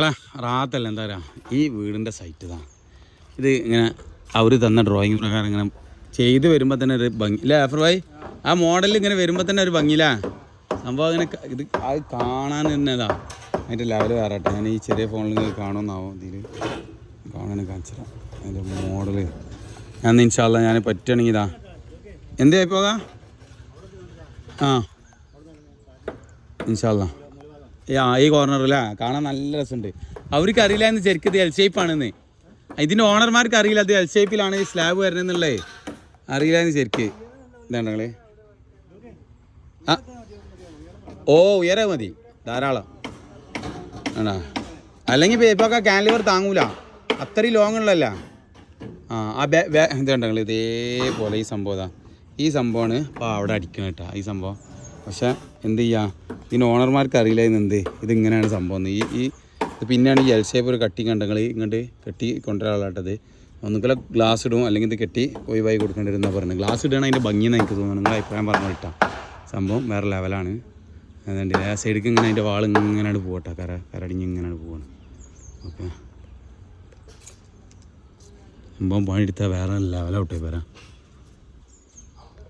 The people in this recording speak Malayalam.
അല്ല റാത്തല്ല എന്താ പറയുക ഈ വീടിന്റെ സൈറ്റ് ഇതാ. ഇത് ഇങ്ങനെ അവർ തന്ന ഡ്രോയിങ് പ്രകാരം ഇങ്ങനെ ചെയ്ത് വരുമ്പോൾ തന്നെ ഒരു ഭംഗി ഇല്ല അഫർ ഭായി? ആ മോഡൽ ഇങ്ങനെ വരുമ്പോൾ തന്നെ ഒരു ഭംഗിയില്ല സംഭവം അങ്ങനെ ഇത് അത് കാണാൻ തന്നെ ഇതാ. അതിന്റെ ലെവൽ വേറെ ഞാൻ ഈ ചെറിയ ഫോണിൽ നിങ്ങൾ കാണുമെന്നാവും ഇതിൽ കാണാൻ കാണിച്ചിടാം അതിന്റെ മോഡൽ ഞാൻ ഇൻഷാല്ല ഞാൻ പറ്റുകയാണെങ്കിൽ ഇതാ. എന്തായി പോകാം ആ. ഇൻഷാല്ല ഈ കോർണറിലാ കാണാൻ നല്ല രസമുണ്ട്. അവർക്ക് അറിയില്ല എന്ന് ശരിക്കും ഇത് എൽ ഷേപ്പാണെന്ന് ഇതിന്റെ ഓണർമാർക്ക് അറിയില്ല അത് എൽ ഷേപ്പിലാണ് ഈ സ്ലാബ് വരുന്നതെന്നുള്ളത് അറിയില്ല എന്ന് ശരിക്ക്. ഇതാണ് ആ. ഓ ഉയരെ മതി. ധാരാളം. ആണോ? അല്ലെങ്കിൽ പേപ്പൊക്കെ കാൻലിവർ താങ്ങൂല. അത്രയും ലോങ് ഉള്ളല്ല ആ ആ ബേ ബേ ഇതേപോലെ ഈ സംഭവം ഈ സംഭവമാണ് അപ്പോൾ അവിടെ അടിക്കണം കേട്ടോ. ഈ സംഭവം. പക്ഷേ എന്ത് ചെയ്യുക ഇതിന് ഓണർമാർക്ക് അറിയില്ല ഇന്ന് എന്ത്? ഇതിങ്ങനെയാണ് സംഭവം. ഈ ഈ ഇത് പിന്നെയാണ് ഈ എൽ ഷേപ്പ് ഒരു കട്ടി കണ്ടങ്ങൾ ഇങ്ങോട്ട് കെട്ടി കൊണ്ടുവരാളാട്ടത് ഒന്നുകിൽ ഗ്ലാസ് ഇടും അല്ലെങ്കിൽ ഇത് കെട്ടി ഒഴിവായി കൊടുക്കേണ്ടി വരുന്ന പറയുന്നത്. ഗ്ലാസ് ഇടുകയാണ് അതിന്റെ ഭംഗിയെന്ന് എനിക്ക് തോന്നുന്നു. നിങ്ങൾ അഭിപ്രായം പറഞ്ഞു കിട്ടാം സംഭവം വേറെ ലെവലാണ് അതുകൊണ്ട് ആ സൈഡിക്ക് ഇങ്ങനെ അതിന്റെ വാൾ ഇങ്ങനെയാണ് പോകട്ടെ കര കരടിഞ്ഞ് ഇങ്ങനെയാണ് പോവാണ്. ഓക്കെ. സംഭവം പണിയെടുത്താൽ വേറെ ലെവലോട്ടെ വരാം